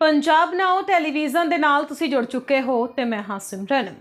ਪੰਜਾਬ ਨਾਓ television ਦੇ ਨਾਲ ਤੁਸੀਂ ਜੁੜ ਚੁੱਕੇ ਹੋ ਤੇ ਮੈਂ ਹਾਂ ਸਿਮਰਨ।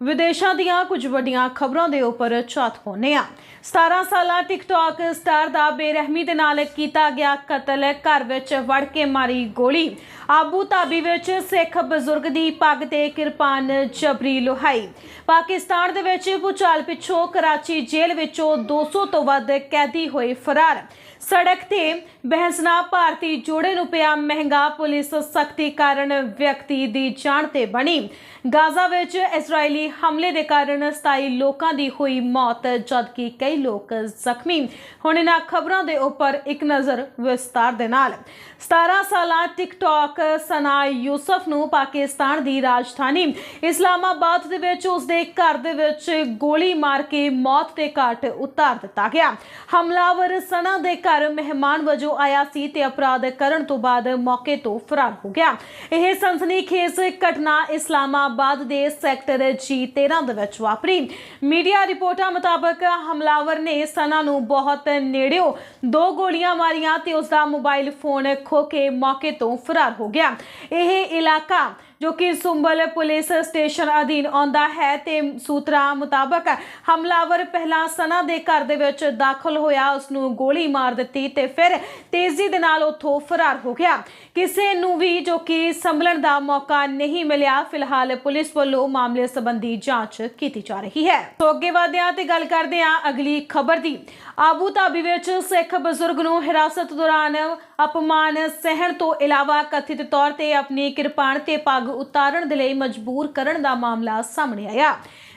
ਵਿਦੇਸ਼ਾਂ ਦੀਆਂ ਕੁਝ ਵੱਡੀਆਂ ਖਬਰਾਂ ਦੇ ਉੱਪਰ ਝਾਤ ਪਾਉਂਦੇ ਆ 17 ਸਾਲਾ ਟਿਕਟੌਕ ਸਟਾਰ ਦਾ ਬੇਰਹਿਮੀ ਦੇ ਨਾਲ ਕੀਤਾ ਗਿਆ ਕਤਲ, ਘਰ ਵਿੱਚ ਵੜ ਕੇ ਮਾਰੀ ਗੋਲੀ। ਆਬੂ ਧਾਬੀ ਵਿੱਚ ਸਿੱਖ ਬਜ਼ੁਰਗ ਦੀ ਪੱਗ ਤੇ ਕਿਰਪਾਨ ਜਬਰੀ ਲੁਹਾਈ। ਪਾਕਿਸਤਾਨ ਦੇ ਵਿੱਚ ਭੁਚਾਲ ਪਿੱਛੋਂ ਕਰਾਚੀ ਜੇਲ੍ਹ ਵਿੱਚੋਂ 200 ਤੋਂ ਵੱਧ ਕੈਦੀ ਹੋਏ ਫਰਾਰ। ਸੜਕ ਤੇ ਬਹਿਸਨਾ ਭਾਰਤੀ ਜੋੜੇ ਨੂੰ ਪਿਆ ਮਹਿੰਗਾ ਪੁਲਿਸ ਸਖਤੀ ਕਾਰਨ ਵਿਅਕਤੀ ਦੀ ਜਾਨ ਤੇ ਬਣੀ। ਗਾਜ਼ਾ ਵਿੱਚ ਇਜ਼ਰਾਈਲੀ ਹਮਲੇ ਦੇ ਕਾਰਨ 27 ਲੋਕਾਂ ਦੀ ਹੋਈ ਮੌਤ, ਜਦਕਿ ਕਈ ਲੋਕ ਜ਼ਖਮੀ। ਹੁਣ ਇਹਨਾਂ ਖਬਰਾਂ ਦੇ ਉੱਪਰ ਇੱਕ ਨਜ਼ਰ ਵਿਸਤਾਰ ਦੇ ਨਾਲ। 17 ਸਾਲਾ ਟਿਕਟੌਕ ਸਨਾ ਯੂਸਫ ਨੂੰ ਪਾਕਿਸਤਾਨ ਦੀ ਰਾਜਧਾਨੀ ਇਸਲਾਮਾਬਾਦ ਦੇ ਵਿੱਚ ਉਸ ਦੇ ਘਰ ਦੇ ਵਿੱਚ ਗੋਲੀ ਮਾਰ ਕੇ ਮੌਤ ਦੇ ਘਾਟ ਉਤਾਰ ਦਿੱਤਾ ਗਿਆ। ਹਮਲਾਵਰ ਸਨਾ ਦੇ ਘਰ ਮਹਿਮਾਨ ਵਜੋਂ ਆਇਆ ਸੀ ਤੇ ਅਪਰਾਧ ਕਰਨ ਤੋਂ ਬਾਅਦ ਮੌਕੇ ਤੋਂ ਫਰਾਰ ਹੋ ਗਿਆ। ਇਹ ਸਨਸਨੀਖੇਜ਼ ਘਟਨਾ ਇਸਲਾਮਾਬਾਦ ਦੇ ਸੈਕਟਰ ਜੀ 13 ਦੇ ਵਿੱਚ ਵਾਪਰੀ। ਮੀਡੀਆ ਰਿਪੋਰਟਾਂ ਮੁਤਾਬਕ ਹਮਲਾਵਰ ਨੇ ਸਨਾ ਨੂੰ ਬਹੁਤ ਨੇੜਿਓ ਦੋ ਗੋਲੀਆਂ ਮਾਰੀਆਂ ਤੇ ਉਸ ਦਾ ਮੋਬਾਈਲ ਫੋਨ ਖੋ ਕੇ ਮੌਕੇ ਤੋਂ ਫਰਾਰ ਹੋ ਗਿਆ। ਇਹ ਇਲਾਕਾ ਜੋ ਕਿ ਸੁੰਬਲ ਪੁਲਿਸ ਸਟੇਸ਼ਨ ਅਧੀਨ ਆਉਂਦਾ ਹੈ ਤੇ ਸੂਤਰਾਂ ਮੁਤਾਬਕ ਹਮਲਾਵਰ ਪਹਿਲਾਂ ਸਨਾ ਦੇ ਘਰ ਦੇ ਵਿੱਚ ਦਾਖਲ ਹੋਇਆ ਉਸ ਨੂੰ ਗੋਲੀ ਮਾਰ ਦਿੱਤੀ ਤੇ ਫਿਰ ਤੇਜ਼ੀ ਦੇ ਨਾਲ ਉੱਥੋਂ ਫਰਾਰ ਹੋ ਗਿਆ। ਕਿਸੇ ਨੂੰ ਵੀ ਜੋ ਕਿ ਸੰਭਲਣ ਦਾ ਮੌਕਾ ਨਹੀਂ ਮਿਲਿਆ, ਫਿਲਹਾਲ ਪੁਲਿਸ ਵੱਲੋਂ ਮਾਮਲੇ ਸੰਬੰਧੀ ਜਾਂਚ ਕੀਤੀ ਜਾ ਰਹੀ ਹੈ। ਸੋ ਅੱਗੇ ਵਧਦੇ ਤੇ ਗੱਲ ਕਰਦੇ ਹਾਂ ਅਗਲੀ ਖਬਰ ਦੀ। ਆਬੂ ਧਾਬੀ ਵਿੱਚ ਸਿੱਖ ਬਜ਼ੁਰਗ ਨੂੰ ਹਿਰਾਸਤ ਦੌਰਾਨ ਅਪਮਾਨ ਸਹਿਣ ਤੋਂ ਇਲਾਵਾ ਕਥਿਤ ਤੌਰ ਤੇ ਆਪਣੀ ਕਿਰਪਾਨ ਤੇ ਪੱਗ ਉਤਾਰਨ ਦੇ ਲਈ ਮਜਬੂਰ ਕਰਨ ਦਾ ਮਾਮਲਾ ਸਾਹਮਣੇ ਆਇਆ।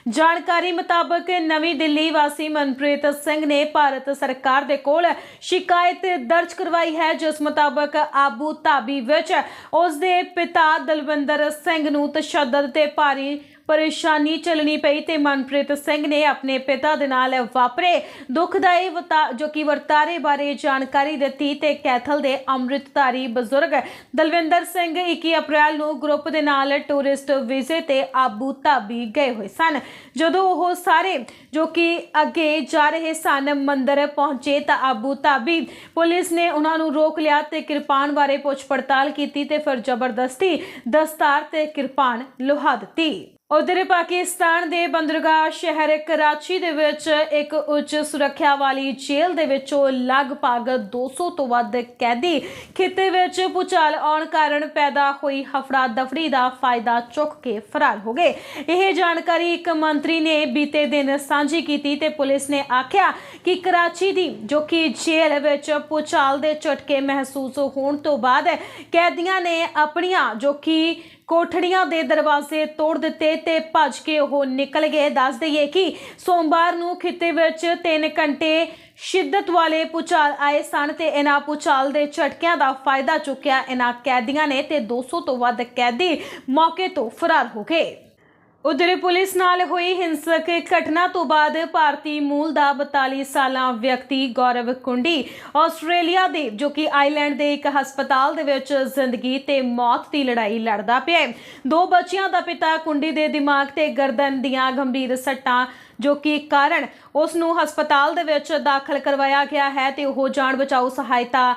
ਜਾਣਕਾਰੀ ਮੁਤਾਬਕ ਨਵੀਂ ਦਿੱਲੀ ਵਾਸੀ ਮਨਪ੍ਰੀਤ ਸਿੰਘ ਨੇ ਭਾਰਤ ਸਰਕਾਰ ਦੇ ਕੋਲ ਸ਼ਿਕਾਇਤ ਦਰਜ ਕਰਵਾਈ ਹੈ, ਜਿਸ ਮੁਤਾਬਕ ਆਬੂ ਧਾਬੀ ਵਿੱਚ ਉਸ ਦੇ ਪਿਤਾ ਦਲਵਿੰਦਰ ਸਿੰਘ ਨੂੰ ਤਸ਼ੱਦਦ ਤੇ ਭਾਰੀ ਪਰੇਸ਼ਾਨੀ ਚੱਲਣੀ ਪਈ ਤੇ ਮਨਪ੍ਰੀਤ ਸਿੰਘ ਨੇ ਆਪਣੇ ਪਿਤਾ ਦੇ ਨਾਲ ਵਾਪਰੇ। ਦੁਖਦਾਈ ਵਤਾ- ਜੋ ਕਿ ਵਰਤਾਰੇ ਬਾਰੇ ਜਾਣਕਾਰੀ ਦਿੱਤੀ ਤੇ ਕੈਥਲ ਦੇ ਅੰਮ੍ਰਿਤਧਾਰੀ ਬਜ਼ੁਰਗ ਦਲਵਿੰਦਰ ਸਿੰਘ 21 ਅਪ੍ਰੈਲ ਨੂੰ ਗਰੁੱਪ ਦੇ ਨਾਲ ਟੂਰਿਸਟ ਵੀਜ਼ੇ ਤੇ ਆਬੂ ਧਾਬੀ ਗਏ ਹੋਏ ਸਨ। ਜਦੋਂ ਉਹ ਸਾਰੇ ਜੋ ਕਿ ਅੱਗੇ ਜਾ ਰਹੇ ਸਨ ਮੰਦਰ ਪਹੁੰਚੇ ਤਾਂ ਆਬੂ ਧਾਬੀ ਪੁਲਿਸ ਨੇ ਉਹਨਾਂ ਨੂੰ ਰੋਕ ਲਿਆ ਤੇ ਕਿਰਪਾਨ ਬਾਰੇ ਪੁੱਛ ਪੜਤਾਲ ਕੀਤੀ ਤੇ ਫਿਰ ਜ਼ਬਰਦਸਤੀ ਦਸਤਾਰ ਤੇ ਕਿਰਪਾਨ ਲੁਹਾ ਦਿੱਤੀ। ਉਧਰ ਪਾਕਿਸਤਾਨ ਦੇ ਬੰਦਰਗਾਹ ਸ਼ਹਿਰ ਕਰਾਚੀ ਦੇ ਵਿੱਚ ਇੱਕ ਉੱਚ ਸੁਰੱਖਿਆ ਵਾਲੀ ਜੇਲ੍ਹ ਦੇ ਵਿੱਚੋਂ ਲਗਭਗ 200 ਤੋਂ ਵੱਧ ਕੈਦੀ ਖਿੱਤੇ ਵਿੱਚ ਭੁਚਾਲ ਆਉਣ ਕਾਰਨ ਪੈਦਾ ਹੋਈ ਹਫੜਾ ਦਫੜੀ ਦਾ ਫਾਇਦਾ ਚੁੱਕ ਕੇ ਫਰਾਰ ਹੋ ਗਏ। ਇਹ ਜਾਣਕਾਰੀ ਇੱਕ ਮੰਤਰੀ ਨੇ ਬੀਤੇ ਦਿਨ ਸਾਂਝੀ ਕੀਤੀ ਤੇ ਪੁਲਿਸ ਨੇ ਆਖਿਆ ਕਿ ਕਰਾਚੀ ਦੀ, ਜੋ ਕਿ ਜੇਲ੍ਹ ਵਿੱਚ ਭੁਚਾਲ ਦੇ ਝਟਕੇ ਮਹਿਸੂਸ ਹੋਣ ਤੋਂ ਬਾਅਦ ਕੈਦੀਆਂ ਨੇ ਆਪਣੀਆਂ, ਜੋ ਕਿ ਕੋਠੜੀਆਂ ਦੇ ਦਰਵਾਜ਼ੇ ਤੋੜ ਦਿੱਤੇ ਤੇ ਭੱਜ ਕੇ ਉਹ ਨਿਕਲ ਗਏ। ਦੱਸ ਦਈਏ ਕਿ ਸੋਮਵਾਰ ਨੂੰ ਖਿੱਤੇ ਵਿੱਚ 3 ਘੰਟੇ ਸ਼ਿੱਦਤ ਵਾਲੇ ਪੁਚਾਲ ਆਏ ਸਨ ਤੇ ਇਹਨਾਂ ਪੁਚਾਲ ਦੇ ਝਟਕਿਆਂ ਦਾ ਫਾਇਦਾ ਚੁੱਕਿਆ। ਇਹਨਾਂ ਕੈਦੀਆਂ ਨੇ ਤੇ 200 ਤੋਂ ਵੱਧ ਕੈਦੀ ਮੌਕੇ ਤੋਂ ਫਰਾਰ ਹੋ ਗਏ। ਉਧਰ ਪੁਲਿਸ ਨਾਲ ਹੋਈ ਹਿੰਸਕ ਘਟਨਾ ਤੋਂ ਬਾਅਦ ਭਾਰਤੀ ਮੂਲ ਦਾ 42 ਸਾਲਾ ਵਿਅਕਤੀ ਗੌਰਵ ਕੁੰਡੀ ਆਸਟ੍ਰੇਲੀਆ ਦੇ, ਜੋ ਕਿ ਆਈਲੈਂਡ ਦੇ ਇੱਕ ਹਸਪਤਾਲ ਦੇ ਵਿੱਚ ਜ਼ਿੰਦਗੀ ਤੇ ਮੌਤ ਦੀ ਲੜਾਈ ਲੜਦਾ ਪਿਆ ਦੋ ਬੱਚਿਆਂ ਦਾ ਪਿਤਾ ਕੁੰਡੀ ਦੇ ਦਿਮਾਗ ਤੇ ਗਰਦਨ ਦੀਆਂ ਗੰਭੀਰ ਸੱਟਾਂ, ਜੋ ਕਿ ਕਾਰਨ ਉਸ ਨੂੰ ਹਸਪਤਾਲ ਦੇ ਵਿੱਚ ਦਾਖਲ ਕਰਵਾਇਆ ਗਿਆ ਹੈ ਤੇ ਉਹ ਜਾਨ ਬਚਾਓ ਸਹਾਇਤਾ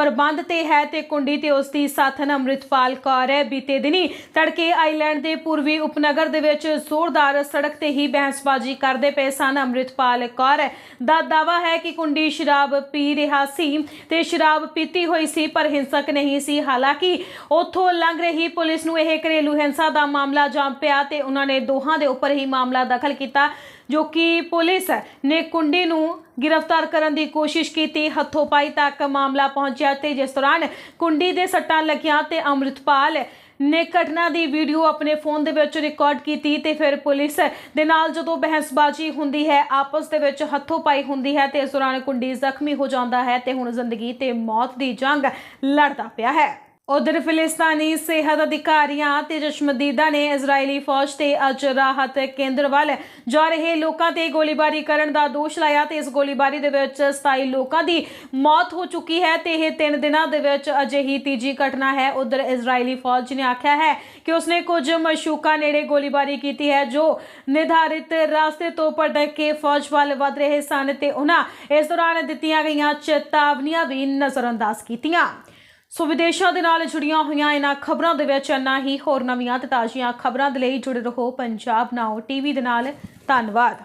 ਪ੍ਰਬੰਧ ਤੇ ਹੈ ਤੇ ਕੁੰਡੀ ਤੇ ਉਸ ਦੀ ਸਾਥਣ ਅੰਮ੍ਰਿਤਪਾਲ ਕੌਰ ਹੈ। ਬੀਤੇ ਦਿਨੀ ਤੜਕੇ ਆਈਲੈਂਡ ਦੇ ਪੂਰਬੀ ਉਪਨਗਰ ਦੇ ਵਿੱਚ ਜ਼ੋਰਦਾਰ ਸੜਕ ਤੇ ਹੀ ਬਹਿਸਬਾਜ਼ੀ ਕਰਦੇ ਪਏ ਸਨ ਅੰਮ੍ਰਿਤਪਾਲ ਕੌਰ। ਦਾ ਦਾਵਾ ਹੈ ਕਿ ਕੁੰਡੀ ਸ਼ਰਾਬ ਪੀ ਰਿਹਾ ਸੀ ਤੇ ਸ਼ਰਾਬ ਪੀਤੀ ਹੋਈ ਸੀ ਪਰ ਹਿੰਸਕ ਨਹੀਂ ਸੀ। ਹਾਲਾਂਕਿ ਉੱਥੋਂ ਲੰਘ ਰਹੀ ਪੁਲਿਸ ਨੂੰ ਇਹ ਘਰੇਲੂ ਹਿੰਸਾ ਦਾ ਮਾਮਲਾ ਜਾਮ ਪਿਆ ਤੇ ਉਹਨਾਂ ਨੇ ਦੋਹਾਂ ਦੇ ਉੱਪਰ ਹੀ ਮਾਮਲਾ ਦਖਲ ਕੀਤਾ। ਜੋ ਕਿ ਪੁਲਿਸ ਨੇ ਕੁੰਡੀ ਨੂੰ ਗ੍ਰਿਫਤਾਰ ਕਰਨ ਦੀ ਕੋਸ਼ਿਸ਼ ਕੀਤੀ, ਹੱਥੋਂ ਪਾਈ ਤੱਕ ਮਾਮਲਾ ਪਹੁੰਚਿਆ ਤੇ ਜਿਸ ਦੌਰਾਨ ਕੁੰਡੀ ਦੇ ਸੱਟਾਂ ਲੱਗੀਆਂ ਤੇ ਅੰਮ੍ਰਿਤਪਾਲ ਨੇ ਘਟਨਾ ਦੀ ਵੀਡੀਓ ਆਪਣੇ ਫੋਨ ਦੇ ਵਿੱਚ ਰਿਕਾਰਡ ਕੀਤੀ ਤੇ ਫਿਰ ਪੁਲਿਸ ਦੇ ਨਾਲ ਜਦੋਂ ਬਹਿਸਬਾਜ਼ੀ ਹੁੰਦੀ ਹੈ, ਆਪਸ ਦੇ ਵਿੱਚ ਹੱਥੋਂ ਪਾਈ ਹੁੰਦੀ ਹੈ ਤੇ ਇਸ ਦੌਰਾਨ ਕੁੰਡੀ ਜ਼ਖਮੀ ਹੋ ਜਾਂਦਾ ਹੈ ਤੇ ਹੁਣ ਜ਼ਿੰਦਗੀ ਤੇ ਮੌਤ ਦੀ ਜੰਗ ਲੜਦਾ ਪਿਆ ਹੈ। ਉਧਰ ਫਿਲਿਸਤਾਨੀ ਸਿਹਤ ਅਧਿਕਾਰੀਆਂ ਤੇ ਜਸ਼ਮਦੀਦਾ ਨੇ ਇਜ਼ਰਾਈਲੀ ਫੌਜ ਤੇ ਅੱਜ ਰਾਹਤ ਕੇਂਦਰ ਵੱਲ ਜਾ ਰਹੇ ਲੋਕਾਂ ਤੇ ਗੋਲੀਬਾਰੀ ਕਰਨ ਦਾ ਦੋਸ਼ ਲਾਇਆ ਤੇ ਇਸ ਗੋਲੀਬਾਰੀ ਦੇ ਵਿੱਚ 27 ਲੋਕਾਂ ਦੀ ਮੌਤ ਹੋ ਚੁੱਕੀ ਹੈ ਤੇ ਇਹ 3 ਦਿਨਾਂ ਦੇ ਵਿੱਚ ਅਜਿਹੀ ਤੀਜੀ ਘਟਨਾ ਹੈ। ਉਧਰ ਇਜ਼ਰਾਈਲੀ ਫੌਜ ਨੇ ਆਖਿਆ ਹੈ ਕਿ ਉਸਨੇ ਕੁਝ ਮਸ਼ੂਕਾਂ ਨੇੜੇ ਗੋਲੀਬਾਰੀ ਕੀਤੀ ਹੈ ਜੋ ਨਿਰਧਾਰਿਤ ਰਸਤੇ ਤੋਂ ਭਟਕ ਕੇ ਫੌਜ ਵੱਲ ਵਧ ਰਹੇ ਸਨ ਤੇ ਉਹਨਾਂ ਇਸ ਦੌਰਾਨ ਦਿੱਤੀਆਂ ਗਈਆਂ ਚੇਤਾਵਨੀਆਂ ਵੀ ਨਜ਼ਰਅੰਦਾਜ਼ ਕੀਤੀਆਂ। ਸੋ ਵਿਦੇਸ਼ਾਂ ਦੇ ਨਾਲ ਜੁੜੀਆਂ ਹੋਈਆਂ ਇਹਨਾਂ ਖਬਰਾਂ ਦੇ ਵਿੱਚ ਇੰਨਾ ਹੀ। ਹੋਰ ਨਵੀਆਂ ਤੇ ਤਾਜ਼ੀਆਂ ਖਬਰਾਂ ਦੇ ਲਈ ਜੁੜੇ ਰਹੋ ਪੰਜਾਬ ਨਾਓ ਟੀਵੀ ਦੇ ਨਾਲ। ਧੰਨਵਾਦ।